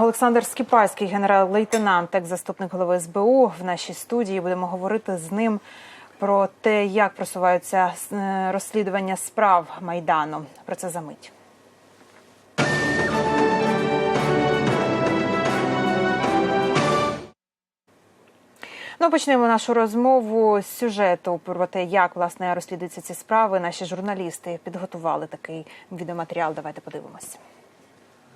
Олександр Скіпальський, генерал-лейтенант, екс-заступник голови СБУ в нашій студії. Будемо говорити з ним про те, як просуваються е, розслідування справ майдану. Про це за мить. Ну, почнемо нашу розмову з сюжету про те, як власне розслідуються ці справи. Наші журналісти підготували такий відеоматеріал. Давайте подивимось.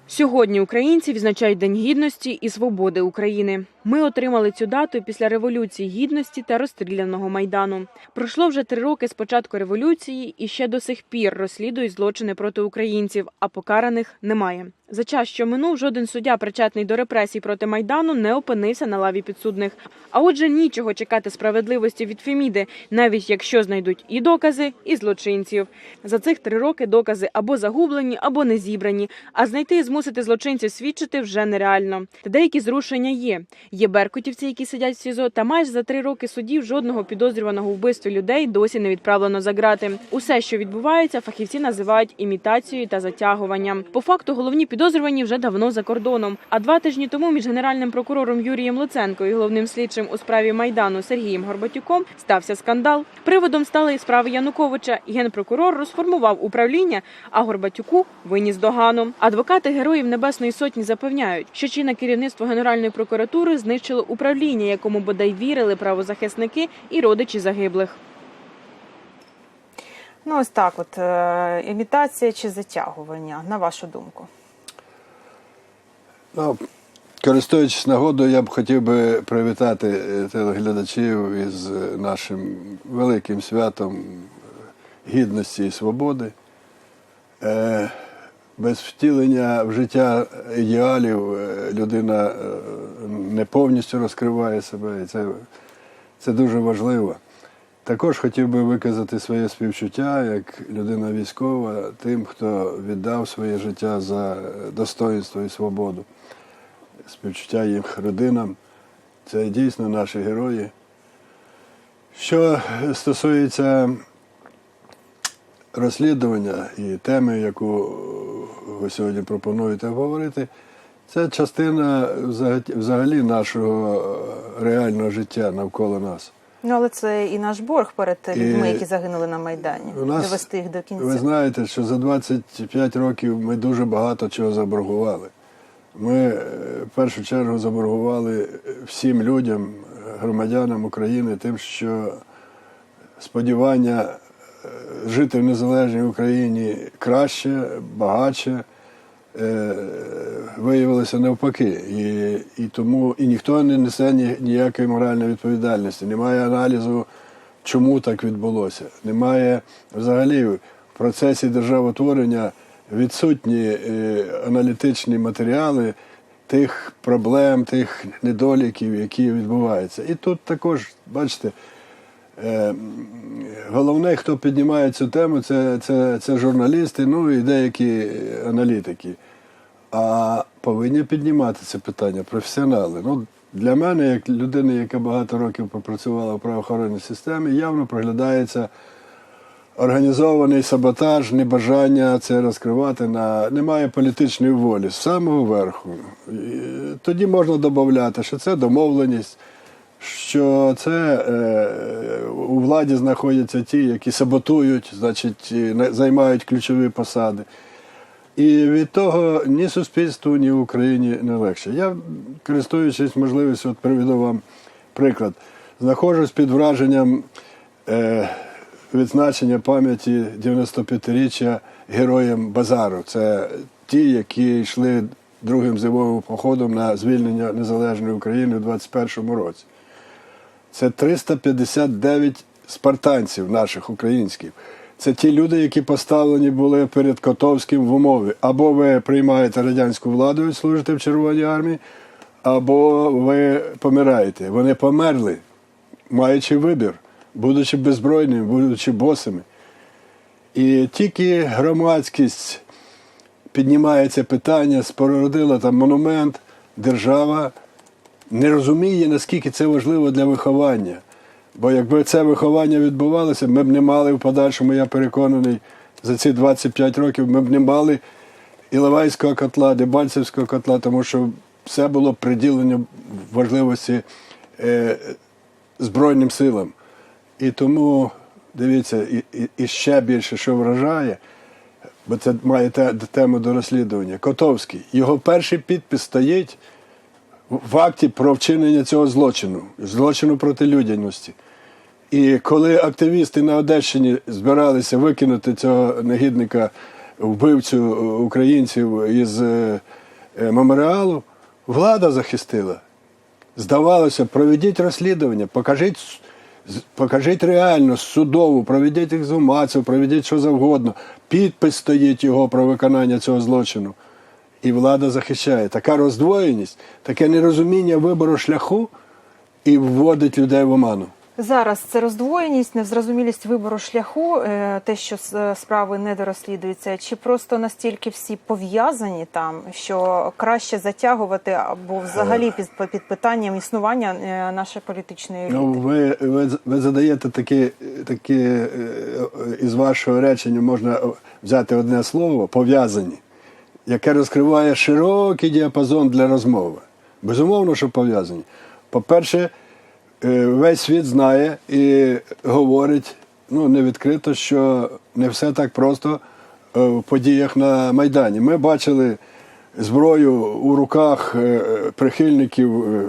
Сьогодні українці відзначають День гідності і свободи України. Ми отримали цю дату після революції гідності та розстріляного майдану. Пройшло вже три роки з початку революції, і ще до сих пір розслідують злочини проти українців, а покараних немає. За час, що минув, жоден суддя, причетний до репресій проти майдану, не опинився на лаві підсудних. А отже, нічого чекати справедливості від Феміди, навіть якщо знайдуть і докази, і злочинців. За цих три роки докази або загублені, або не зібрані. А знайти і змусити злочинців свідчити вже нереально. Та деякі зрушення є. Є беркутівці, які сидять в СІЗО, та майже за три роки судів жодного підозрюваного вбивстві людей досі не відправлено за грати. Усе, що відбувається, фахівці називають імітацією та затягуванням. По факту головні підозрювані вже давно за кордоном. А два тижні тому між генеральним прокурором Юрієм Луценко і головним слідчим у справі майдану Сергієм Горбатюком стався скандал. Приводом стали і справи Януковича. Генпрокурор розформував управління, а Горбатюку виніс догану. Адвокати героїв Небесної Сотні запевняють, що чинне керівництво Генеральної прокуратури знищило управління, якому бодай вірили правозахисники і родичі загиблих. Ну, ось так, от е, імітація чи затягування, на вашу думку. Ну, користуючись нагодою, я б хотів би привітати е, телеглядачів із е, нашим великим святом гідності і свободи. Е, Без втілення в життя ідеалів е, людина е, не повністю розкриває себе, і це, це дуже важливо. Також хотів би виказати своє співчуття як людина військова тим, хто віддав своє життя за достоинство і свободу. Співчуття їх родинам. Це дійсно наші герої. Що стосується розслідування і теми, яку ви сьогодні пропонуєте говорити, це частина взагалі нашого реального життя навколо нас. Ну, але це і наш борг перед людьми, І які загинули на Майдані. У нас, Довести їх до кінця. Ви знаєте, що за 25 років ми дуже багато чого заборгували. Ми е, в першу чергу заборгували всім людям, громадянам України, тим, що сподівання е, жити в незалежній Україні краще, багатше. е, Виявилося навпаки, і, і тому і ніхто не несе ніякої моральної відповідальності. Немає аналізу, чому так відбулося. Немає взагалі в процесі державотворення відсутні е, аналітичні матеріали тих проблем, тих недоліків, які відбуваються. І тут також, бачите, е, головне, хто піднімає цю тему, це, це, це журналісти, ну і деякі аналітики. А повинні піднімати це питання професіонали. Ну, для мене, як людини, яка багато років попрацювала в правоохоронній системі, явно проглядається організований саботаж, небажання це розкривати на немає політичної волі з самого верху. І Тоді можна додати, що це домовленість, що це е, у владі знаходяться ті, які саботують, значить, займають ключові посади. І від того ні суспільству, ні Україні не легше. Я, користуючись можливістю, от приведу вам приклад. Знаходжусь під враженням е, відзначення пам'яті 95-річчя героям Базару. Це ті, які йшли другим зимовим походом на звільнення незалежної України у 21-му році. Це 359 спартанців наших українських. Це ті люди, які поставлені були перед Котовським в умові. Або ви приймаєте радянську владу і служите в Червоній армії, або ви помираєте. Вони померли, маючи вибір, будучи беззбройними, будучи босими. І тільки громадськість піднімає це питання, спородила там монумент, держава не розуміє, наскільки це важливо для виховання. Бо якби це виховання відбувалося, ми б не мали в подальшому, я переконаний, за ці 25 років ми б не мали Іловайського котла, Дебальцевського котла, тому що все було приділено важливості е, Збройним силам. І тому, дивіться, і, і, і ще більше, що вражає, бо це має те, тему до розслідування. Котовський, його перший підпис стоїть в акті про вчинення цього злочину, злочину проти людяності. І коли активісти на Одещині збиралися викинути цього негідника, вбивцю українців із е, меморіалу, влада захистила. Здавалося, проведіть розслідування, покажіть, покажіть реально судову, проведіть екзумацію, проведіть що завгодно. Підпис стоїть його про виконання цього злочину. І влада захищає. Така роздвоєність, таке нерозуміння вибору шляху і вводить людей в оману. Зараз це роздвоєність, невзрозумілість вибору шляху, е, те, що с- справи не дорозслідуються, чи просто настільки всі пов'язані там, що краще затягувати або взагалі під, під питанням існування е, нашої політичної еліти? Ну, ви, ви, ви задаєте такі, такі е, із вашого речення можна взяти одне слово пов'язані, яке розкриває широкий діапазон для розмови. Безумовно, що пов'язані. По-перше, е, весь світ знає і говорить ну, не відкрито, що не все так просто е, в подіях на Майдані. Ми бачили зброю у руках е, прихильників. е,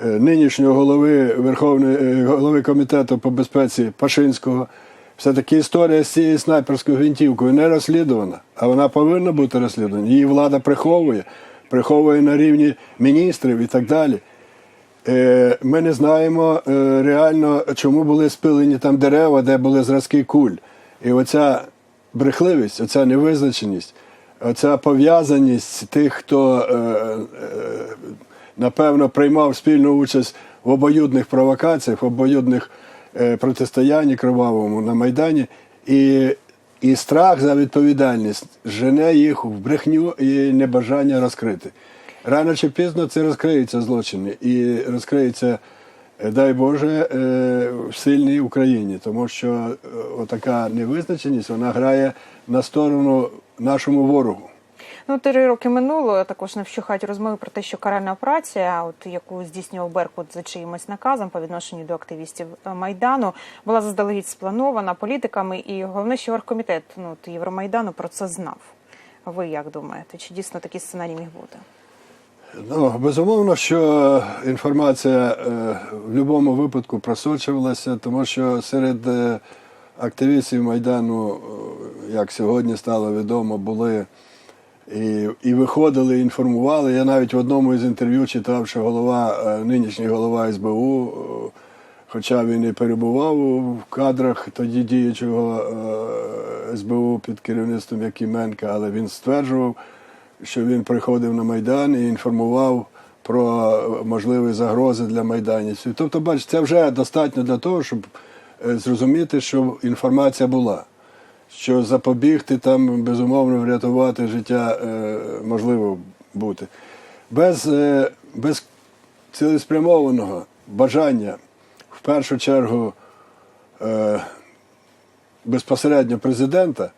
е, нинішнього голови Верховної е, голови комітету по безпеці Пашинського. Все-таки історія з цією снайперською гвинтівкою не розслідувана, а вона повинна бути розслідувана. Її влада приховує, приховує на рівні міністрів і так далі. Е, Ми не знаємо е, реально, чому були спилені там дерева, де були зразки куль. І оця брехливість, оця невизначеність, оця пов'язаність тих, хто е, напевно приймав спільну участь в обоюдних провокаціях, в обоюдних протистоянні кривавому на Майдані, і, і страх за відповідальність жене їх в брехню і небажання розкрити. Рано чи пізно це розкриються злочини і розкриється, е, дай Боже, е, в сильній Україні, тому що е, отака невизначеність вона грає на сторону нашому ворогу. Ну, три роки минуло. Також не вщухають розмови про те, що каральна операція, от яку здійснював Беркут за чиїмось наказом по відношенню до активістів майдану, була заздалегідь спланована політиками, і головне, що оргкомітет ну Євромайдану про це знав. Ви як думаєте, чи дійсно такий сценарій міг бути? Ну, безумовно, що інформація е, в будь-якому випадку просочувалася, тому що серед е, активістів Майдану, е, як сьогодні стало відомо, були і, і виходили, і інформували. Я навіть в одному із інтерв'ю читав, що голова, нинішній голова СБУ, хоча він і перебував в кадрах тоді діючого СБУ під керівництвом Якименка, але він стверджував, що він приходив на Майдан і інформував про можливі загрози для майданівців. Тобто, бачите, це вже достатньо для того, щоб е, зрозуміти, що інформація була. Що запобігти там, безумовно, врятувати життя е, можливо бути. Без, е, без цілеспрямованого бажання, в першу чергу, безпосередньо президента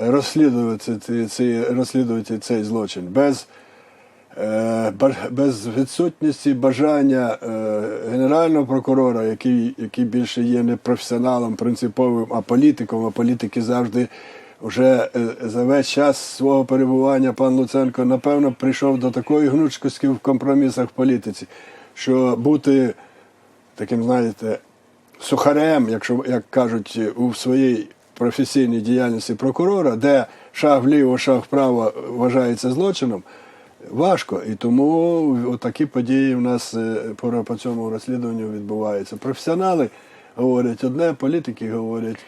розслідувати, ці- розслідувати цей злочин, без, е, без відсутності бажання е, генерального прокурора, який, який більше є не професіоналом, принциповим, а політиком, а політики завжди вже е, за весь час свого перебування пан Луценко, напевно, прийшов до такої гнучкості в компромісах в політиці, що бути таким, знаєте, сухарем, якщо як кажуть, у своїй професійній діяльності прокурора, де шаг вліво, шаг вправо вважається злочином, важко. І тому такі події в нас е, по, по цьому розслідуванню відбуваються. Професіонали говорять одне, політики говорять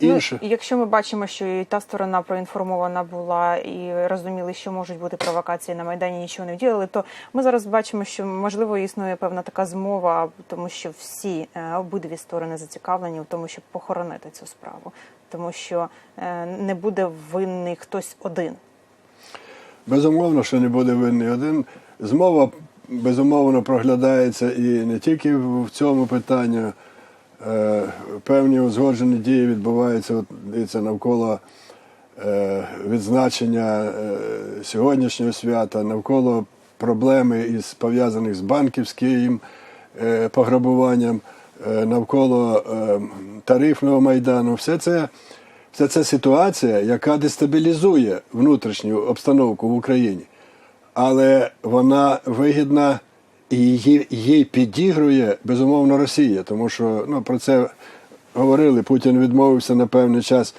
інше. Ну, якщо ми бачимо, що і та сторона проінформована була і розуміли, що можуть бути провокації на майдані, нічого не вділили, то ми зараз бачимо, що можливо існує певна така змова, тому що всі е, обидві сторони зацікавлені в тому, щоб похоронити цю справу, тому що е, не буде винний хтось один. Безумовно, що не буде винний один. Змова безумовно проглядається і не тільки в цьому питанні. Е, Певні узгоджені дії відбуваються от, дивіться, навколо е, відзначення е, сьогоднішнього свята, навколо проблеми із пов'язаних з банківським пограбуванням, навколо тарифного майдану. Все це, все це ситуація, яка дестабілізує внутрішню обстановку в Україні, але вона вигідна і її, їй підігрує безумовно Росія, тому що ну, про це говорили. Путін відмовився на певний час,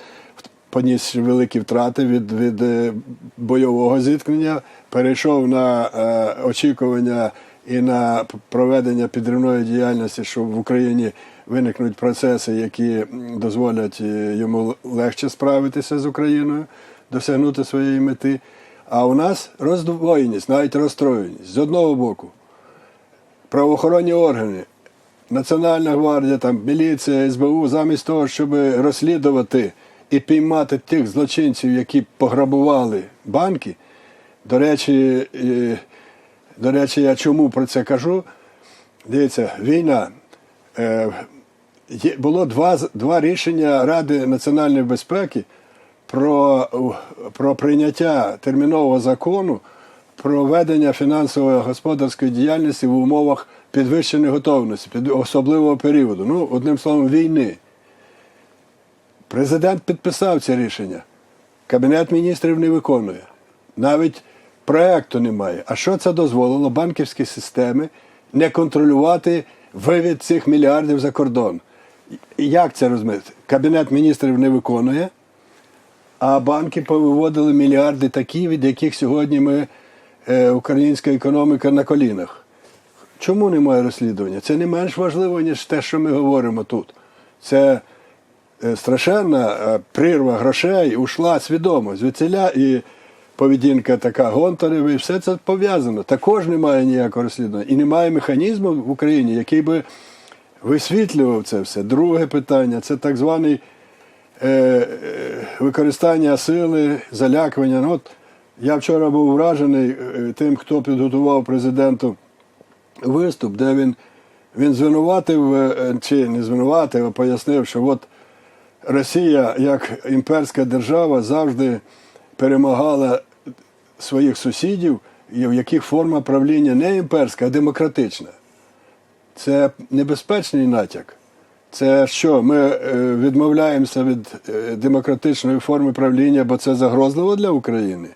поніс великі втрати від, від е, бойового зіткнення, перейшов на е, очікування і на проведення підривної діяльності, що в Україні виникнуть процеси, які дозволять е, йому легше справитися з Україною, досягнути своєї мети. А у нас роздвоєність, навіть розстроєність. З одного боку, правоохоронні органи, Національна гвардія, там, міліція, СБУ, замість того, щоб розслідувати і піймати тих злочинців, які пограбували банки. До речі, до речі, я чому про це кажу? Дивіться, війна. Е, Було два, два рішення Ради національної безпеки про, про прийняття термінового закону про ведення фінансово-господарської діяльності в умовах підвищеної готовності, під особливого періоду. Ну, одним словом, війни. Президент підписав це рішення. Кабінет міністрів не виконує. Навіть проекту немає. А що це дозволило банківській системі не контролювати вивід цих мільярдів за кордон? Як це розуміти? Кабінет міністрів не виконує, а банки повиводили мільярди такі, від яких сьогодні ми, українська економіка на колінах. Чому немає розслідування? Це не менш важливо, ніж те, що ми говоримо тут. Це е, страшенна е, прірва грошей ушла свідомо звідсіля і поведінка така Гонтарєва, і все це пов'язано. Також немає ніякого розслідування. І немає механізму в Україні, який би висвітлював це все. Друге питання це так званий е, е, використання сили, залякування. Ну, от я вчора був вражений е, тим, хто підготував президенту виступ, де він, він звинуватив, е, чи не звинуватив, а пояснив, що от Росія як імперська держава завжди перемагала своїх сусідів, в яких форма правління не імперська, а демократична. Це небезпечний натяк. Це що? Ми е, відмовляємося від е, демократичної форми правління, бо це загрозливо для України.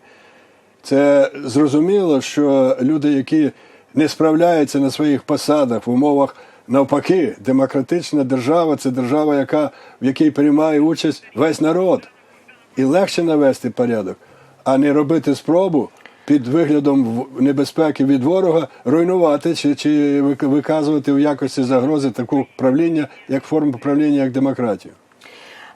Це зрозуміло, що люди, які не справляються на своїх посадах в умовах навпаки, демократична держава це держава, яка, в якій приймає участь весь народ. І легше навести порядок, а не робити спробу під виглядом небезпеки від ворога руйнувати чи, чи виказувати в якості загрози таку правління, як форму правління, як демократію.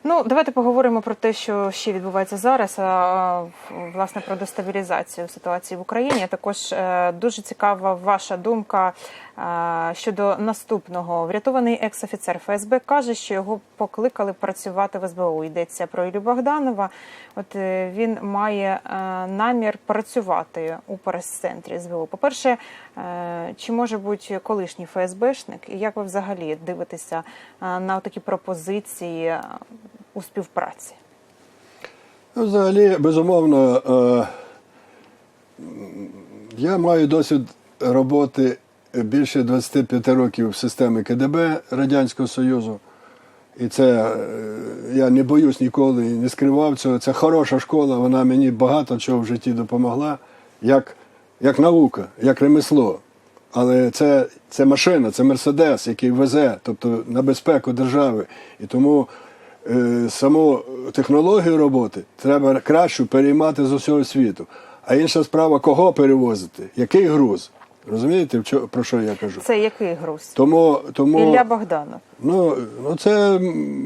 Ну, давайте поговоримо про те, що ще відбувається зараз. а, а, Власне про дестабілізацію ситуації в Україні. Також е, дуже цікава ваша думка е, щодо наступного. Врятований екс-офіцер ФСБ каже, що його покликали працювати в СБУ. Йдеться про Ілю Богданова. От е, він має намір працювати у прес-центрі СБУ. По перше, чи може бути колишній ФСБшник, і як ви взагалі дивитеся на такі пропозиції у співпраці? Ну, взагалі, безумовно, е, я маю досвід роботи більше 25 років в системі КДБ Радянського Союзу. І це е, я не боюсь ніколи і не скривав цього. Це хороша школа, вона мені багато чого в житті допомогла, як, як наука, як ремесло. Але це, це машина, це Мерседес, який везе, тобто на безпеку держави. І тому саму технологію роботи треба кращу переймати з усього світу. А інша справа, кого перевозити, який груз. Розумієте, про що я кажу? Це який груз? Тому, тому Ілля Богданов. Ну, ну це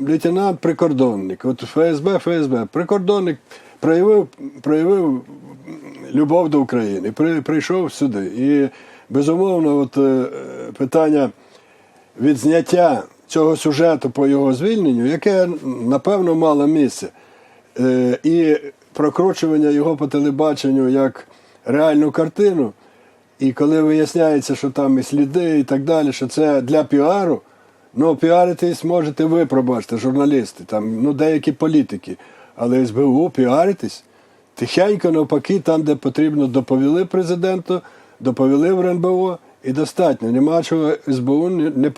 лейтенант прикордонник. От ФСБ, ФСБ. Прикордонник проявив, проявив любов до України, при, прийшов сюди. І безумовно, от е, питання відзняття цього сюжету по його звільненню, яке напевно мало місце, е, і прокручування його по телебаченню як реальну картину. І коли виясняється, що там і сліди, і так далі, що це для піару, ну піаритись можете ви, пробачте, журналісти, там, ну деякі політики. Але СБУ піаритись тихенько навпаки, там, де потрібно, доповіли президенту, доповіли в РНБО і достатньо. Нема чого СБУ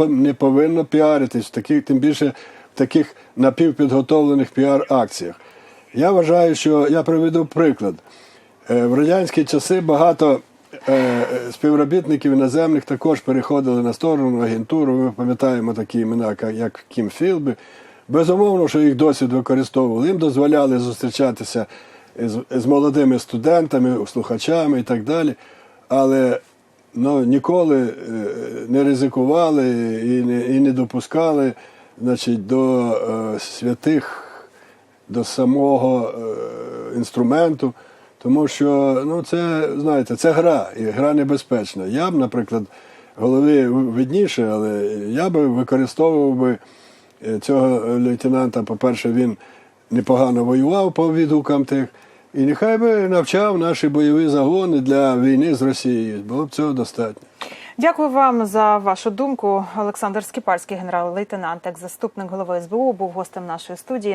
не, повинно піаритись в таких, тим більше в таких напівпідготовлених піар-акціях. Я вважаю, що я приведу приклад. Е, В радянські часи багато е, співробітників іноземних також переходили на сторону агентуру. Ми пам'ятаємо такі імена, як- Кім Філби. Безумовно, що їх досвід використовували. Їм дозволяли зустрічатися з молодими студентами, слухачами і так далі. Але ну, ніколи е, не ризикували і не, і не допускали значить, до е, святих до самого е, інструменту, тому що ну, це, знаєте, це гра, і гра небезпечна. Я б, наприклад, голові видніше, але я би використовував би е, цього лейтенанта. По-перше, він непогано воював по відгукам тих, і нехай би навчав наші бойові загони для війни з Росією. Було б цього достатньо. Дякую вам за вашу думку. Олександр Скіпарський, генерал-лейтенант, як заступник голови СБУ, був гостем нашої студії.